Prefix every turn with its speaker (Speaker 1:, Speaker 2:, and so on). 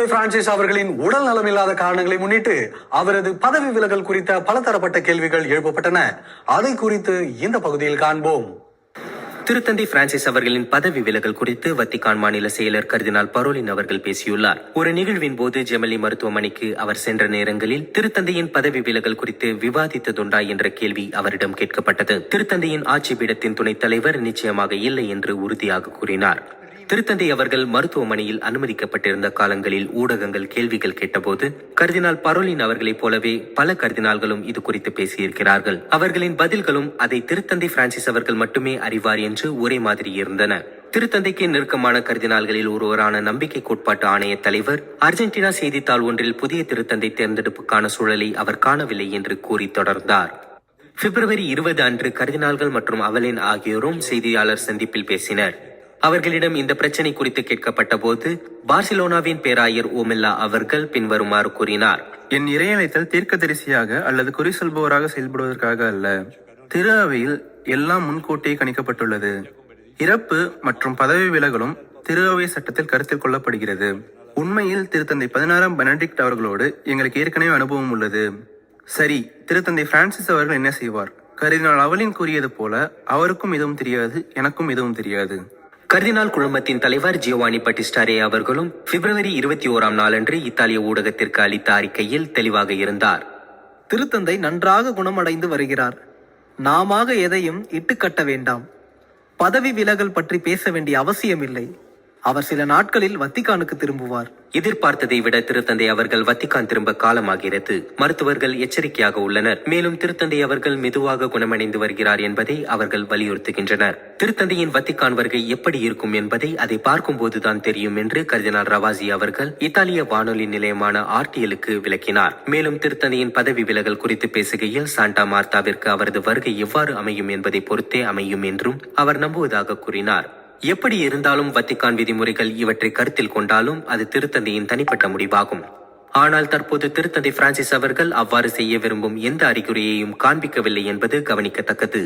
Speaker 1: தந்தை பிரான்சிஸ் அவர்களின் உடல் நலம் இல்லாத காரணங்களை முன்னிட்டு அவரது பதவி விலகல் குறித்த பலதரப்பட்ட கேள்விகள் எழுப்பப்பட்டன. அதை குறித்து இந்த பகுதியில் காண்போம்.
Speaker 2: திருத்தந்தை பிரான்சிஸ் அவர்களின் பதவி விலகல் குறித்து வத்திகான் மாநில செயலர் கர்தினால் பரோலின் அவர்கள் பேசியுள்ளார். ஒரு நிகழ்வின் போது ஜெமலி மருத்துவமனைக்கு அவர் சென்ற நேரங்களில் திருத்தந்தையின் பதவி விலகல் குறித்து விவாதித்ததுண்டா என்ற கேள்வி அவரிடம் கேட்கப்பட்டது. திருத்தந்தையின் ஆட்சி பீடத்தின் துணைத் தலைவர் நிச்சயமாக இல்லை என்று உறுதியாக கூறினார். திருத்தந்தை அவர்கள் மருத்துவமனையில் அனுமதிக்கப்பட்டிருந்த காலங்களில் ஊடகங்கள் கேள்விகள் கேட்டபோது கர்தினால் பரோலின் அவர்களைப் போலவே பல கர்தினால்களும் இது குறித்து பேசியிருக்கிறார்கள். அவர்களின் பதில்களும் அதை திருத்தந்தை பிரான்சிஸ் அவர்கள் மட்டுமே அறிவார் என்று ஒரே மாதிரி இருந்தன. திருத்தந்தைக்கு நெருக்கமான கர்தினால்களில் ஒருவரான நம்பிக்கை கோட்பாட்டு ஆணைய தலைவர் அர்ஜென்டினா செய்தித்தாள் ஒன்றில் புதிய திருத்தந்தை தேர்ந்தெடுப்புக்கான சூழலை அவர் காணவில்லை என்று கூறி தொடர்ந்தார். பிப்ரவரி இருபது அன்று கர்தினால்கள் மற்றும் அவலின் ஆகியோரும் செய்தியாளர் சந்திப்பில் பேசினர். அவர்களிடம் இந்த பிரச்சனை குறித்து கேட்கப்பட்ட போது பார்சிலோனாவின் பேராயர் ஓமெல்லா அவர்கள் பின்வருமாறு கூறினார்.
Speaker 3: என் இறையழைத்தல் தீர்க்கதரிசியாக அல்லது குறி சொல்பவராக செயல்படுவதற்காக அல்ல. திரு அவையில் எல்லாம் முன்கூட்டியே கணிக்கப்பட்டுள்ளது. இறப்பு மற்றும் பதவி விலகலும் திரு அவை சட்டத்தில் கருத்தில் கொள்ளப்படுகிறது. உண்மையில் திருத்தந்தை பதினாறாம் பெனடிக்ட் அவர்களோடு எங்களுக்கு ஏற்கனவே அனுபவம் உள்ளது. சரி திருத்தந்தை பிரான்சிஸ் அவர்கள் என்ன செய்வார்? கருதினால் அவளின் கூறியது போல அவருக்கும் எதுவும் தெரியாது எனக்கும் எதுவும் தெரியாது.
Speaker 2: கர்தினால் குழுமத்தின் தலைவர் ஜியோவானி பட்டிஸ்டாரே அவர்களும் பிப்ரவரி இருபத்தி ஓராம் நாளன்று இத்தாலிய ஊடகத்திற்கு அளித்த அறிக்கையில் தெளிவாக இருந்தார்.
Speaker 4: திருத்தந்தை நன்றாக குணமடைந்து வருகிறார். நாமாக எதையும் இட்டுக்கட்ட வேண்டாம். பதவி விலகல் பற்றி பேச வேண்டிய அவசியமில்லை. அவர் சில நாட்களில் வத்திக்கானுக்கு திரும்புவார்.
Speaker 2: எதிர்பார்த்ததை விட திருத்தந்தை அவர்கள் வத்திக்கான் திரும்ப காலமாகிறது. மருத்துவர்கள் எச்சரிக்கையாக உள்ளனர். மேலும் திருத்தந்தை அவர்கள் மெதுவாக குணமடைந்து வருகிறார் என்பதை அவர்கள் வலியுறுத்துகின்றனர். திருத்தந்தையின் வத்திக்கான் வருகை எப்படி இருக்கும் என்பதை அதை பார்க்கும்போதுதான் தெரியும் என்று கர்தினால் ரவாசி அவர்கள் இத்தாலிய வானொலி நிலையமான ஆர்டிஎலுக்கு விளக்கினார். மேலும் திருத்தந்தையின் பதவி விலகல் குறித்து பேசுகையில் சாண்டா மார்த்தாவிற்கு அவரது வருகை எவ்வாறு அமையும் என்பதை பொறுத்தே அமையும் என்றும் அவர் நம்புவதாக கூறினார். எப்படி இருந்தாலும் வத்திக்கான் விதிமுறைகள் இவற்றை கருத்தில் கொண்டாலும் அது திருத்தந்தையின் தனிப்பட்ட முடிவாகும். ஆனால் தற்போது திருத்தந்தை பிரான்சிஸ் அவர்கள் அவ்வாறு செய்ய விரும்பும் எந்த அறிகுறியையும் காண்பிக்கவில்லை என்பது கவனிக்கத்தக்கது.